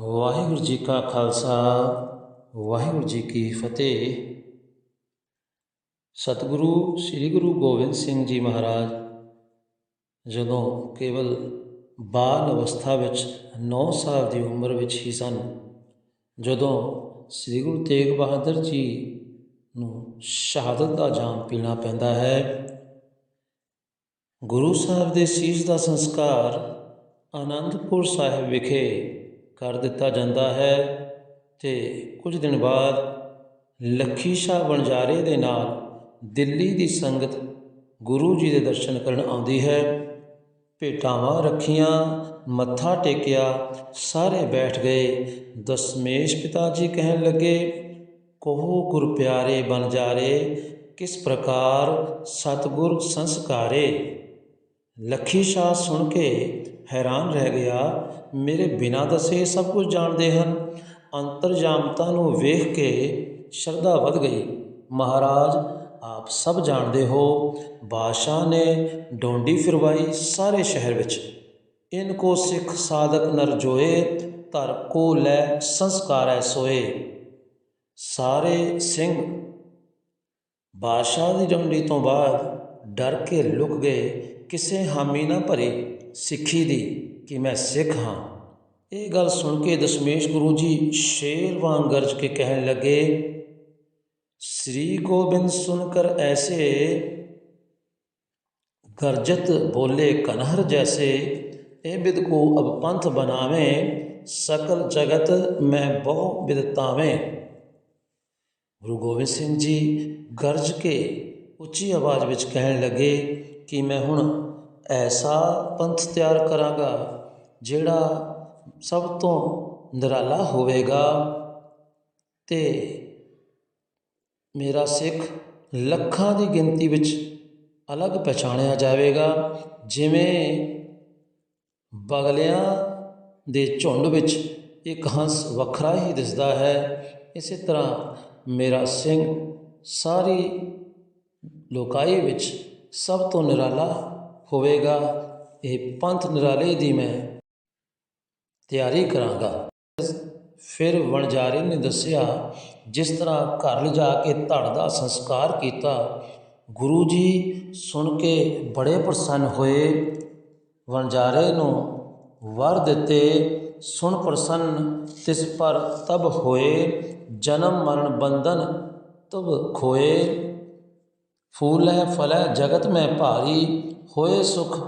ਵਾਹਿਗੁਰੂ ਜੀ ਕਾ ਖਾਲਸਾ, ਵਾਹਿਗੁਰੂ ਜੀ ਕੀ ਫਤਿਹ। ਸਤਿਗੁਰੂ, ਸ੍ਰੀ ਗੁਰੂ ਗੋਬਿੰਦ ਸਿੰਘ ਜੀ ਮਹਾਰਾਜ, ਜਦੋਂ ਕੇਵਲ ਬਾਲ ਅਵਸਥਾ ਵਿੱਚ 9 ਸਾਲ ਦੀ ਉਮਰ ਵਿੱਚ ਹੀ ਸਨ, ਜਦੋਂ ਸ੍ਰੀ ਗੁਰੂ ਤੇਗ ਬਹਾਦਰ ਜੀ ਨੂੰ ਸ਼ਹਾਦਤ ਦਾ ਜਾਮ ਪੀਣਾ ਪੈਂਦਾ ਹੈ, ਗੁਰੂ ਸਾਹਿਬ ਦੇ ਸੀਸ ਦਾ ਸੰਸਕਾਰ ਆਨੰਦਪੁਰ ਸਾਹਿਬ ਵਿਖੇ ਕਰ ਦਿੱਤਾ ਜਾਂਦਾ ਹੈ ਤੇ ਕੁਝ ਦਿਨ ਬਾਅਦ ਲੱਖੀ ਸ਼ਾਹ ਬਣਜਾਰੇ ਦੇ ਨਾਲ ਦਿੱਲੀ ਦੀ ਸੰਗਤ ਗੁਰੂ ਜੀ ਦੇ ਦਰਸ਼ਨ ਕਰਨ ਆਉਂਦੀ ਹੈ। ਭੇਟਾਵਾਂ ਰੱਖੀਆਂ, ਮੱਥਾ ਟੇਕਿਆ, ਸਾਰੇ ਬੈਠ ਗਏ। ਦਸਮੇਸ਼ ਪਿਤਾ ਜੀ ਕਹਿਣ ਲੱਗੇ, ਕਹੋ ਗੁਰ ਪਿਆਰੇ ਬਨ ਜਾਰੇ ਕਿਸ ਪ੍ਰਕਾਰ ਸਤਗੁਰ ਸੰਸਕਾਰੇ? ਲੱਖੀ ਸ਼ਾਹ ਸੁਣ ਕੇ ਹੈਰਾਨ ਰਹਿ ਗਿਆ, ਮੇਰੇ ਬਿਨਾਂ ਦੱਸੇ ਸਭ ਕੁਝ ਜਾਣਦੇ ਹਨ। ਅੰਤਰਜਾਮਤਾ ਨੂੰ ਵੇਖ ਕੇ ਸ਼ਰਧਾ ਵੱਧ ਗਈ। ਮਹਾਰਾਜ, ਆਪ ਸਭ ਜਾਣਦੇ ਹੋ, ਬਾਦਸ਼ਾਹ ਨੇ ਡੋਂਡੀ ਫਿਰਵਾਈ ਸਾਰੇ ਸ਼ਹਿਰ ਵਿੱਚ। ਇਨ ਕੋ ਸਿੱਖ ਸਾਧਕ ਨਰ ਜੋਏ, ਧਰ ਕੋ ਲੈ ਸੰਸਕਾਰੈ ਸੋਏ। ਸਾਰੇ ਸਿੰਘ ਬਾਦਸ਼ਾਹ ਦੀ ਡੋਂਡੀ ਤੋਂ ਬਾਅਦ ਡਰ ਕੇ ਲੁਕ ਗਏ। ਕਿਸੇ ਹਾਮੀ ਨਾ ਭਰੇ ਸਿੱਖੀ ਦੀ ਕਿ ਮੈਂ ਸਿੱਖ ਹਾਂ। ਇਹ ਗੱਲ ਸੁਣ ਕੇ ਦਸ਼ਮੇਸ਼ ਗੁਰੂ ਜੀ ਸ਼ੇਰ ਵਾਂਗ ਗਰਜ ਕੇ ਕਹਿਣ ਲੱਗੇ, ਸ੍ਰੀ ਗੋਬਿੰਦ ਸੁਨ ਕਰ ਐਸੇ ਗਰਜਤ ਬੋਲੇ ਕਨਹਰ ਜੈਸੇ, ਇਹ ਬਿਦ ਕੋ ਅਬ ਪੰਥ ਬਨਾਵੇਂ ਸਕਲ ਜਗਤ ਮੈਂ ਬਹੁ ਬਿਦਤਾਵੇਂ ਗੁਰੂ ਗੋਬਿੰਦ ਸਿੰਘ ਜੀ ਗਰਜ ਕੇ ਉੱਚੀ ਆਵਾਜ਼ ਵਿੱਚ ਕਹਿਣ ਲੱਗੇ ਕਿ ਮੈਂ ਹੁਣ ਐਸਾ ਪੰਥ ਤਿਆਰ ਕਰਾਂਗਾ ਜਿਹੜਾ ਸਭ ਤੋਂ ਨਿਰਾਲਾ ਹੋਵੇਗਾ ਅਤੇ ਮੇਰਾ ਸਿੱਖ ਲੱਖਾਂ ਦੀ ਗਿਣਤੀ ਵਿੱਚ ਅਲੱਗ ਪਛਾਣਿਆ ਜਾਵੇਗਾ, ਜਿਵੇਂ ਬਗਲਿਆਂ ਦੇ ਝੁੰਡ ਵਿੱਚ ਇੱਕ ਹੰਸ ਵੱਖਰਾ ਹੀ ਦਿਸਦਾ ਹੈ। ਇਸੇ ਤਰ੍ਹਾਂ ਮੇਰਾ ਸਿੰਘ ਸਾਰੀ ਲੋਕਾਈ ਵਿੱਚ ਸਭ ਤੋਂ ਨਿਰਾਲਾ ਹੋਵੇਗਾ। ਇਹ ਪੰਥ ਨਿਰਾਲੇ ਦੀ ਮੈਂ ਤਿਆਰੀ ਕਰਾਂਗਾ। ਫਿਰ ਵਣਜਾਰੇ ਨੇ ਦੱਸਿਆ, ਜਿਸ ਤਰ੍ਹਾਂ ਘਰ ਲਿਜਾ ਕੇ ਧੜ ਦਾ ਸੰਸਕਾਰ ਕੀਤਾ, ਗੁਰੂ ਜੀ ਸੁਣ ਕੇ ਬੜੇ ਪ੍ਰਸੰਨ ਹੋਏ। ਵਣਜਾਰੇ ਨੂੰ ਵਰ ਦਿੱਤੇ, ਸੁਣ ਪ੍ਰਸੰਨ ਤਿਸ ਪਰ ਤਬ ਹੋਏ, ਜਨਮ ਮਰਨ ਬੰਧਨ ਤਬ ਖੋਏ। ਫੂਲੈ ਫਲੈ ਜਗਤ ਮੈਂ ਭਾਰੀ, ਹੋਏ ਸੁਖ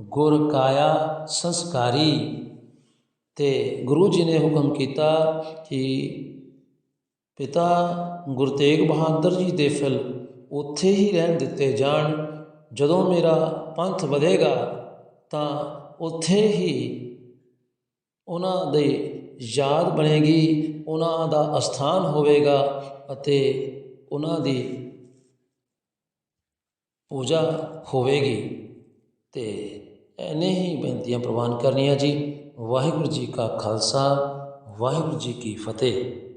ਗੁਰ ਕਾਇਆ ਸੰਸਕਾਰੀ। ਤੇ ਗੁਰੂ ਜੀ ਨੇ ਹੁਕਮ ਕੀਤਾ ਕਿ ਪਿਤਾ ਗੁਰੂ ਤੇਗ ਬਹਾਦਰ ਜੀ ਦੇ ਫਿਲ ਉੱਥੇ ਹੀ ਰਹਿਣ ਦਿੱਤੇ ਜਾਣ। ਜਦੋਂ ਮੇਰਾ ਪੰਥ ਵਧੇਗਾ, ਤਾਂ ਉੱਥੇ ਹੀ ਉਹਨਾਂ ਦੇ ਯਾਦ ਬਣੇਗੀ, ਉਹਨਾਂ ਦਾ ਅਸਥਾਨ ਹੋਵੇਗਾ ਅਤੇ ਉਹਨਾਂ ਦੀ ਪੂਜਾ ਹੋਵੇਗੀ। ਤੇ ਐਨੇ ਹੀ ਬੇਨਤੀਆਂ ਪ੍ਰਵਾਨ ਕਰਨੀਆਂ ਜੀ। ਵਾਹਿਗੁਰੂ ਜੀ ਕਾ ਖਾਲਸਾ, ਵਾਹਿਗੁਰੂ ਜੀ ਕੀ ਫਤਿਹ।